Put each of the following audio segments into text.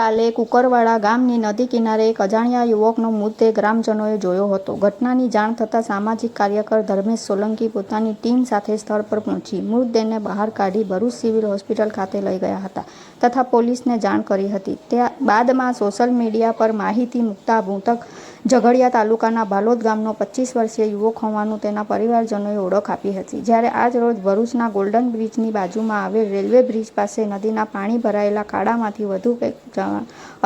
કાલે કુકરવાડા ગામની નદી કિનારે એક અજાણ્યા યુવકનો મૃતદેહ ગ્રામજનોએ જોયો હતો. ઘટનાની જાણ થતાં સામાજિક કાર્યકર ધર્મેશ સોલંકી પોતાની ટીમ સાથે સ્થળ પર પહોંચી. મૃતદેહને બહાર કાઢી ભરૂચ સિવિલ હોસ્પિટલ ખાતે લઈ ગયા હતા તથા પોલીસને જાણ કરી હતી. ત્યાં બાદમાં સોશિયલ મીડિયા પર માહિતી મૂકતા મૃતક ઝઘડિયા તાલુકાના બાલોદ ગામનો પચીસ વર્ષીય યુવક હોવાનું તેના પરિવારજનોએ ઓળખ આપી હતી. જ્યારે આજ રોજ ભરૂચના ગોલ્ડન બ્રિજની બાજુમાં આવેલ રેલવે બ્રિજ પાસે નદીના પાણી ભરાયેલા કાળામાંથી વધુ એક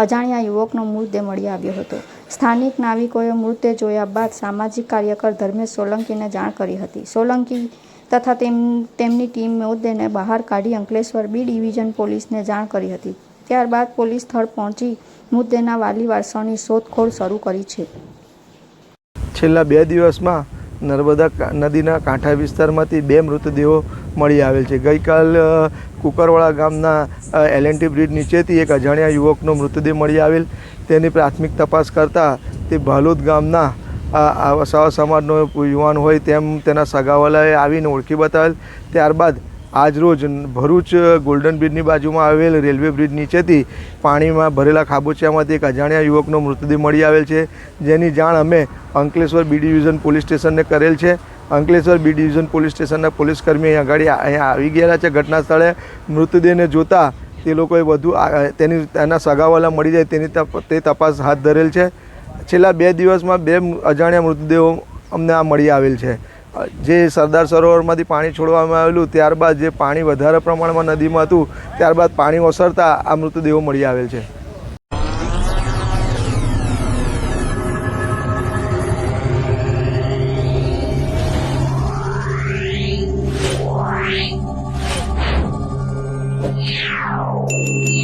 અજાણ્યા યુવકનો મૃતદેહ મળી આવ્યો હતો. સ્થાનિક નાવિકોએ મૃતદેહ જોયા બાદ સામાજિક કાર્યકર ધર્મેશ સોલંકીને જાણ કરી હતી. સોલંકી તથા તેમ, તેમની ટીમ મૃતદેહને બહાર કાઢી અંકલેશ્વર બી ડિવિઝન પોલીસને જાણ કરી હતી. ત્યારબાદ પોલીસ સ્થળ પહોંચી મૃતદેહના વાલી વારસોની શોધખોળ શરૂ કરી છે. છેલ્લા બે દિવસમાં નર્મદા નદીના કાંઠા વિસ્તારમાંથી બે મૃતદેહો મળી આવેલ છે. ગઈકાલ કુકરવાળા ગામના એલએનટી બ્રિજ નીચેથી એક અજાણ્યા યુવકનો મૃતદેહ મળી આવેલ. તેની પ્રાથમિક તપાસ કરતાં તે ભાલોદ ગામના વસાવા સમાજનો યુવાન હોય તેમ તેના સગાવાલાએ આવીને ઓળખી બતાવેલ. ત્યારબાદ આજરોજ ભરૂચ ગોલ્ડન બ્રિજની બાજુમાં આવેલ રેલવે બ્રિજ નીચેથી પાણીમાં ભરેલા ખાબોચિયામાંથી એક અજાણ્યા યુવકનો મૃતદેહ મળી આવેલ છે. જેની જાણ અમે અંકલેશ્વર બી ડિવિઝન પોલીસ સ્ટેશનને કરેલ છે. અંકલેશ્વર બી ડિવિઝન પોલીસ સ્ટેશનના પોલીસ કર્મી અહીં આગળ અહીંયા આવી ગયેલા છે ઘટના સ્થળે. મૃતદેહને જોતા તે લોકોએ વધુ તેની, તેના સગાવાલા મળી જાય તેની તે તપાસ હાથ ધરેલ છે. છેલ્લા બે દિવસમાં બે અજાણ્યા મૃતદેહો અમને આ મળી આવેલ છે. જે સરદાર સરોવરમાંથી પાણી છોડવામાં આવેલું, ત્યારબાદ જે પાણી વધારે પ્રમાણમાં નદીમાં હતું, ત્યારબાદ પાણી ઓસરતા આ મૃતદેહો મળી આવેલ છે Wow.